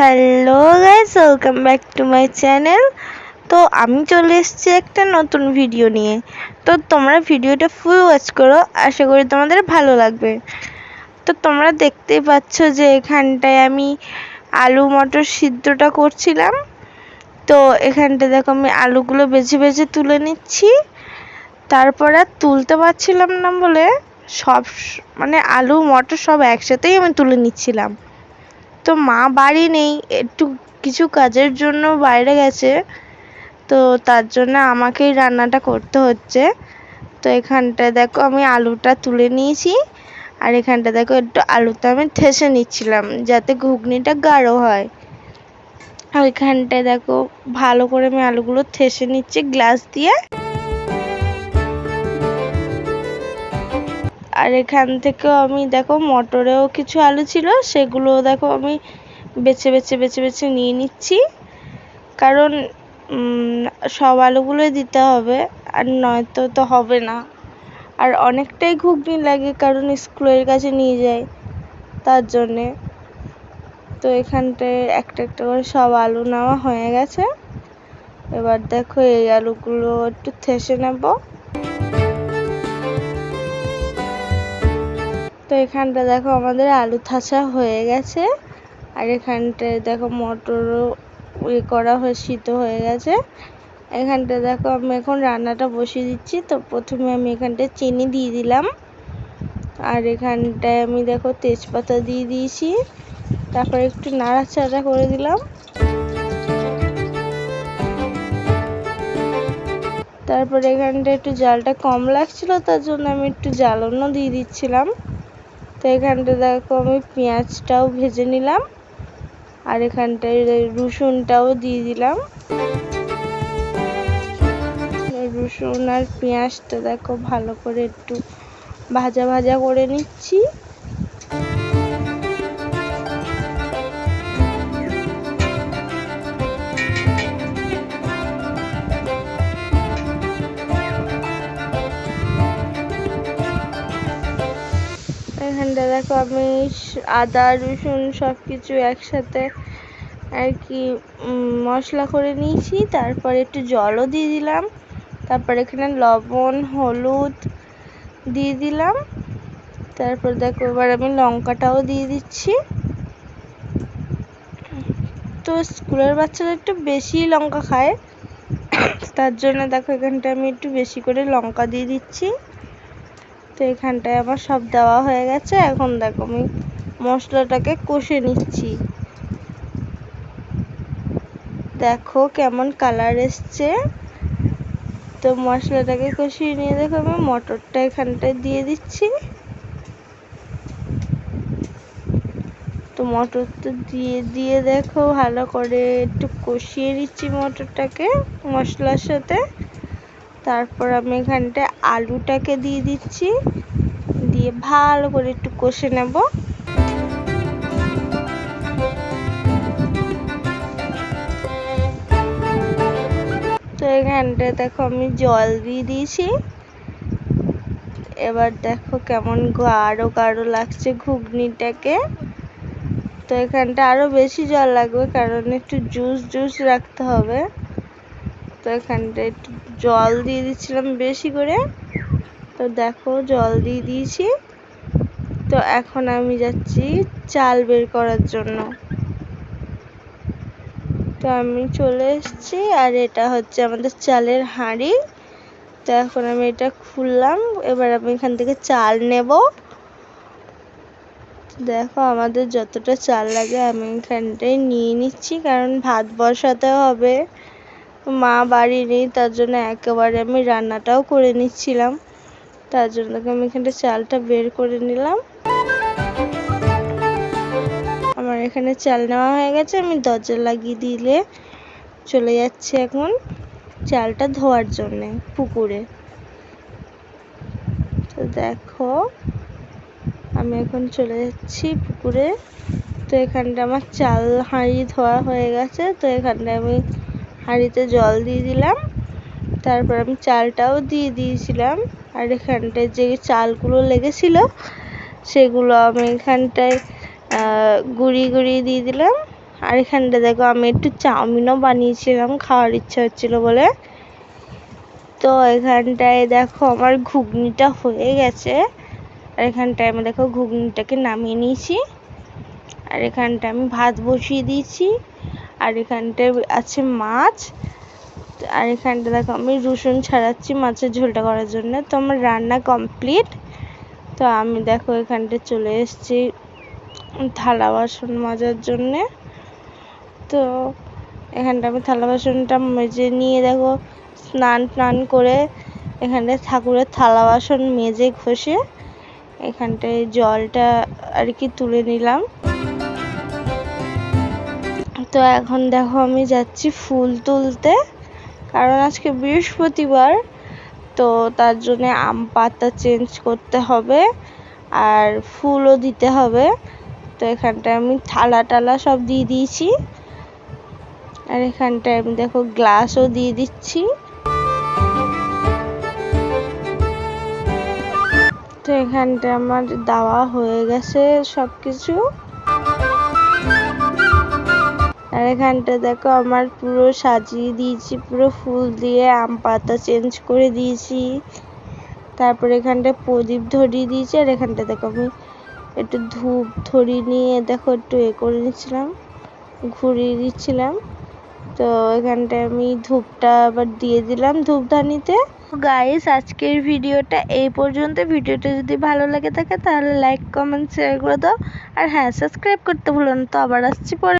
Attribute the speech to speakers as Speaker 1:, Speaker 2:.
Speaker 1: Hello guys welcome back to my channel তো আমি চলে এসেছি একটা নতুন ভিডিও নিয়ে। তো তোমরা ভিডিওটা ফুল ওয়াচ করো, আশা করি তোমাদের ভালো লাগবে। তো তোমরা দেখতেই পাচ্ছ যে এখানটায় আমি আলু মটর সিদ্ধটা করছিলাম। তো এখানটা দেখো আমি আলুগুলো বেছে বেছে তুলে নিচ্ছি। তারপর আর তুলতে পারছিলাম না বলে সব মানে আলু মটর সব একসাথেই আমি তুলে নিচ্ছিলাম। তো মা বাড়ি নেই, একটু কিছু কাজের জন্য বাইরে গেছে, তো তার জন্য আমাকেই রান্নাটা করতে হচ্ছে। তো এখানটায় দেখো আমি আলুটা তুলে নিয়েছি, আর এখানটা দেখো একটু আলুটা আমি ঠেসে নিচ্ছিলাম, যাতে ঘুগনিটা গাঢ় হয়। আর ওইখানটায় দেখো ভালো করে আমি আলুগুলো ঠেসে নিচ্ছি গ্লাস দিয়ে। আর এখান থেকেও আমি, দেখো, মটরেও কিছু আলু ছিল সেগুলো দেখো আমি বেছে বেছে বেছে বেছে নিয়ে নিচ্ছি। কারণ সব আলুগুলোই দিতে হবে, আর নয়তো তো হবে না। আর অনেকটাই ঘুগনি লাগে, কারণ স্কুলের কাছে নিয়ে যায়, তার জন্যে। তো এখানটায় একটা একটা করে সব আলু নেওয়া হয়ে গেছে। এবার দেখো এই আলুগুলো একটু থেসে নেব। তো এখানটা দেখো আমাদের আলু থাসা হয়ে গেছে। আর এখানটায় দেখো মটরও ইয়ে করা হয়ে, সিদ্ধ হয়ে গেছে। এখানটা দেখো আমি এখন রান্নাটা বসিয়ে দিচ্ছি। তো প্রথমে আমি এখানটায় চিনি দিয়ে দিলাম। আর এখানটায় আমি দেখো তেজপাতা দিয়ে দিয়েছি। তারপর একটু নাড়াচাড়া করে দিলাম। তারপর এখানটা একটু জালটা কম লাগছিল, তার জন্য আমি একটু জ্বালানো দিয়ে দিচ্ছিলাম। তো এখানটা দেখো আমি পেঁয়াজটাও ভেজে নিলাম, আর এখানটায় রসুনটাও দিয়ে দিলাম। রসুন আর পেঁয়াজটা দেখো ভালো করে একটু ভাজা ভাজা করে নিচ্ছি। দেখো, আমি আদা, রসুন সব কিছু একসাথে আর কি মশলা করে নিয়েছি। তারপর একটু জলও দিয়ে দিলাম। তারপর এখানে লবণ, হলুদ দিয়ে দিলাম। তারপর দেখো, এবার আমি লঙ্কাটাও দিয়ে দিচ্ছি। তো স্কুলের বাচ্চারা একটু বেশি লঙ্কা খায়। তার জন্য দেখো, এখানটা আমি একটু বেশি করে লঙ্কা দিয়ে দিচ্ছি। তো এখানটায় আমার সব দেওয়া হয়ে গেছে। এখন দেখো আমি মশলাটাকে কষে নিচ্ছি। দেখো কেমন কালার এসছে। তো মশলাটাকে কষিয়ে নিয়ে দেখো আমি মটরটা এখানটায় দিয়ে দিচ্ছি। তো মটরটা দিয়ে দিয়ে দেখো ভালো করে একটু কষিয়ে নিচ্ছি মটরটাকে মশলার সাথে। তারপর আমি এখানটায় আলুটাকে দিয়ে দিচ্ছি। দিয়ে ভালো করে একটু কষে নেব। তো এখানটায় দেখো আমি জল দিয়ে দিয়েছি। এবার দেখো কেমন গাঢ় গাঢ় লাগছে ঘুগনিটাকে। তো এখানটা আরও বেশি জল লাগবে কারণ একটু জুস জুস রাখতে হবে। তো এখানটা একটু জল দিয়ে দিচ্ছিলাম বেশি করে। তো দেখো জল দিয়ে দিয়েছি। তো এখন আমি যাচ্ছি চাল বের করার জন্য। তো আমি চলে এসেছি আর এটা হচ্ছে আমাদের চালের হাঁড়ি। তো এখন আমি এটা খুললাম, এবার আমি এখান থেকে চাল নেব। দেখো আমাদের যতটা চাল লাগে আমি এখানটায় নিয়ে নিচ্ছি, কারণ ভাত বসাতে হবে। মা বাড়ি নেই, তার জন্য একেবারে আমি রান্নাটাও করে নিচ্ছিলাম। তার জন্য আমি এখানটা চালটা বের করে নিলাম। আমার এখানে চাল নেওয়া হয়ে গেছে, আমি দরজা লাগিয়ে দিলে চলে যাচ্ছে এখন চালটা ধোয়ার জন্যে পুকুরে। তো দেখো, আমি এখন চলে যাচ্ছি পুকুরে। তো এখানটা আমার চাল হাঁড়ি ধোয়া হয়ে গেছে, তো এখানটায় আমি হাঁড়িতে জল দিয়ে দিলাম। তারপর আমি চালটাও দিয়ে দিয়েছিলাম। আর এখানটায় যে চালগুলো লেগেছিল, সেগুলো আমি এখানটায় গুঁড়ি গুঁড়ি দিয়ে দিলাম। আর এখানটা দেখো, আমি একটু চাউমিনও বানিয়েছিলাম, খাওয়ার ইচ্ছা হচ্ছিল বলে। তো এখানটায় দেখো, আমার ঘুগনিটা হয়ে গেছে। আর এখানটায় আমি দেখো, ঘুগনিটাকে নামিয়ে নিয়েছি। আর এখানটায় আমি ভাত বসিয়ে দিয়েছি। আর এখানটায় আছে মাছ। আর এখানটা দেখো, আমি রসুন ছাড়াচ্ছি মাছের ঝোলটা করার জন্য। তো আমার রান্না কমপ্লিট। তো আমি দেখো এখানটা চলে এসেছি থালা বাসন মাজার জন্যে। তো এখানটা আমি থালা বাসনটা মেজে নিয়ে দেখো, স্নান টান করে এখানটায় ঠাকুরের থালা বাসন মেজে ঘষে এখানটায় জলটা আর কি তুলে নিলাম। তো এখন দেখো আমি যাচ্ছি ফুল তুলতে। কারণ আজকে বৃহস্পতিবার, তো তার জন্য আম পাতা চেঞ্জ করতে হবে আর ফুলও দিতে হবে। তো এখানটায় আমি থালা টালা সব দিয়ে দিয়েছি। আর এখানটায় আমি দেখো গ্লাসও দিয়ে দিচ্ছি। তো এখানটা আমার দেওয়া হয়ে গেছে সব কিছু আর এখানটা দেখো, আমার পুরো সাজিয়ে দিয়েছি, পুরো ফুল দিয়ে আম পাতা চেঞ্জ করে দিয়েছি। তারপরে এখানটা প্রদীপ ধরিয়ে দিয়েছি, আর এখানটা দেখো আমি একটু ধূপ ধরিয়ে নিয়ে দেখো একটু এ করে নিচ্ছিলাম ঘুরিয়ে দিচ্ছিলাম। তো এখানটায় আমি ধূপটা আবার দিয়ে দিলাম ধূপধানিতে। গাইস আজকের ভিডিওটা এই পর্যন্ত। ভিডিওটা যদি ভালো লাগে থাকে তাহলে লাইক কমেন্ট শেয়ার করে দাও। আর হ্যাঁ সাবস্ক্রাইব করতে ভুলো না। তো আবার আসছি পরে